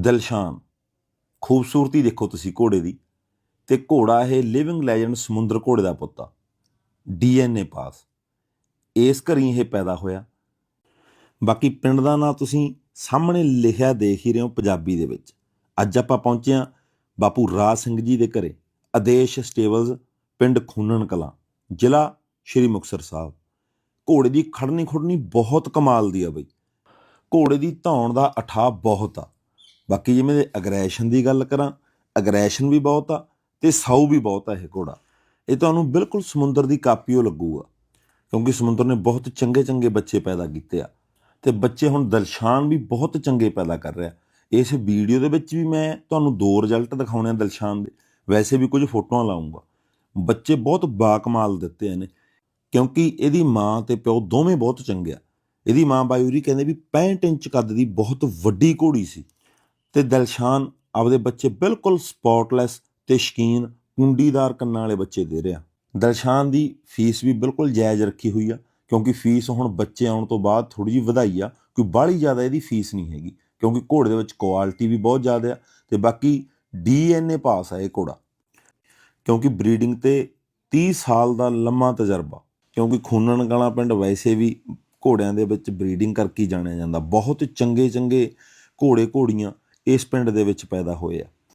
ਦਿਲਸ਼ਾਨ ਖੂਬਸੂਰਤੀ ਦੇਖੋ ਤੁਸੀਂ ਘੋੜੇ ਦੀ। ਤੇ ਘੋੜਾ ਇਹ ਲਿਵਿੰਗ ਲੈਜੈਂਡ ਸਮੁੰਦਰ ਘੋੜੇ ਦਾ ਪੁੱਤ ਆ। DNA pass. ਇਸ ਘਰੀ ਇਹ ਪੈਦਾ ਹੋਇਆ। ਬਾਕੀ ਪਿੰਡ ਦਾ ਨਾਂ ਤੁਸੀਂ ਸਾਹਮਣੇ ਲਿਖਿਆ ਦੇਖ ਹੀ ਰਹੇ ਹੋ ਪੰਜਾਬੀ ਦੇ ਵਿੱਚ। ਅੱਜ ਆਪਾਂ ਪਹੁੰਚੇ ਹਾਂ ਬਾਪੂ ਰਾਜ ਸਿੰਘ ਜੀ ਦੇ ਘਰੇ, ਆਦੇਸ਼ ਸਟੇਬਲਸ ਪਿੰਡ ਖੂਨਣ ਕਲਾਂ, ਜ਼ਿਲ੍ਹਾ ਸ਼੍ਰੀ ਮੁਕਤਸਰ ਸਾਹਿਬ। ਘੋੜੇ ਦੀ ਖੜਨੀ ਖੁੜਨੀ ਬਹੁਤ ਕਮਾਲ ਦੀ ਆ ਬਈ। ਘੋੜੇ ਦੀ ਧੌਣ ਦਾ ਅਠਾਹ ਬਹੁਤ ਆ। ਬਾਕੀ ਜਿਵੇਂ ਦੇ ਅਗਰੈਸ਼ਨ ਦੀ ਗੱਲ ਕਰਾਂ ਅਗਰੈਸ਼ਨ ਵੀ ਬਹੁਤ ਆ ਤੇ ਸਾਊ ਵੀ ਬਹੁਤ ਆ ਇਹ ਘੋੜਾ। ਇਹ ਤੁਹਾਨੂੰ ਬਿਲਕੁਲ ਸਮੁੰਦਰ ਦੀ ਕਾਪੀਓ ਲੱਗੂਗਾ, ਕਿਉਂਕਿ ਸਮੁੰਦਰ ਨੇ ਬਹੁਤ ਚੰਗੇ ਚੰਗੇ ਬੱਚੇ ਪੈਦਾ ਕੀਤੇ ਆ ਤੇ ਬੱਚੇ ਹੁਣ ਦਲਸ਼ਾਨ ਵੀ ਬਹੁਤ ਚੰਗੇ ਪੈਦਾ ਕਰ ਰਿਹਾ। ਇਸ ਵੀਡੀਓ ਦੇ ਵਿੱਚ ਵੀ ਮੈਂ ਤੁਹਾਨੂੰ ਦੋ ਰਿਜ਼ਲਟ ਦਿਖਾਉਣੇ ਆ ਦਲਸ਼ਾਨ ਦੇ, ਵੈਸੇ ਵੀ ਕੁਝ ਫੋਟੋਆਂ ਲਾਉਂਗਾ ਬੱਚੇ ਬਹੁਤ ਬਾਕਮਾਲ ਦਿੱਤੇ ਇਹਨੇ, ਕਿਉਂਕਿ ਇਹਦੀ ਮਾਂ ਤੇ ਪਿਓ ਦੋਵੇਂ ਬਹੁਤ ਚੰਗੇ ਆ। ਇਹਦੀ ਮਾਂ ਬਾਯੂਰੀ ਕਹਿੰਦੇ ਵੀ 65 ਇੰਚ ਕੱਦ ਦੀ ਬਹੁਤ ਵੱਡੀ ਘੋੜੀ ਸੀ। ਤੇ ਦਲਸ਼ਾਨ ਆਪਦੇ ਬੱਚੇ ਬਿਲਕੁਲ ਸਪੌਟਲੈਸ ਤੇ ਸ਼ਕੀਨ ਕੁੰਡੀਦਾਰ ਕੰਨਾਂ ਵਾਲੇ ਬੱਚੇ ਦੇ ਰਿਹਾ। ਦਲਸ਼ਾਨ ਦੀ ਫੀਸ ਵੀ ਬਿਲਕੁਲ ਜਾਇਜ਼ ਰੱਖੀ ਹੋਈ ਆ, ਕਿਉਂਕਿ ਫੀਸ ਹੁਣ ਬੱਚੇ ਆਉਣ ਤੋਂ ਬਾਅਦ ਥੋੜੀ ਜਿਹੀ ਵਧਾਈ ਆ, ਕੋਈ ਬਾਹਲੀ ਜ਼ਿਆਦਾ ਇਹਦੀ ਫੀਸ ਨਹੀਂ ਹੈਗੀ, ਕਿਉਂਕਿ ਘੋੜੇ ਦੇ ਵਿੱਚ ਕੁਆਲਿਟੀ ਵੀ ਬਹੁਤ ਜ਼ਿਆਦਾ ਆ ਤੇ ਬਾਕੀ ਡੀਐਨਏ ਪਾਸ ਆ ਇਹ ਘੋੜਾ। ਕਿਉਂਕਿ ਬਰੀਡਿੰਗ ਤੇ 30 ਸਾਲ ਦਾ ਲੰਮਾ ਤਜਰਬਾ, ਕਿਉਂਕਿ ਖੂਨਣ ਗਾਲਾ ਪਿੰਡ ਵੈਸੇ ਵੀ ਘੋੜਿਆਂ ਦੇ ਵਿੱਚ ਬਰੀਡਿੰਗ ਕਰਕੇ ਜਾਣਿਆ ਜਾਂਦਾ, ਬਹੁਤ ਚੰਗੇ ਚੰਗੇ ਘੋੜੇ ਘੋੜੀਆਂ ਇਸ ਪਿੰਡ ਦੇ ਵਿੱਚ ਪੈਦਾ ਹੋਏ ਆ।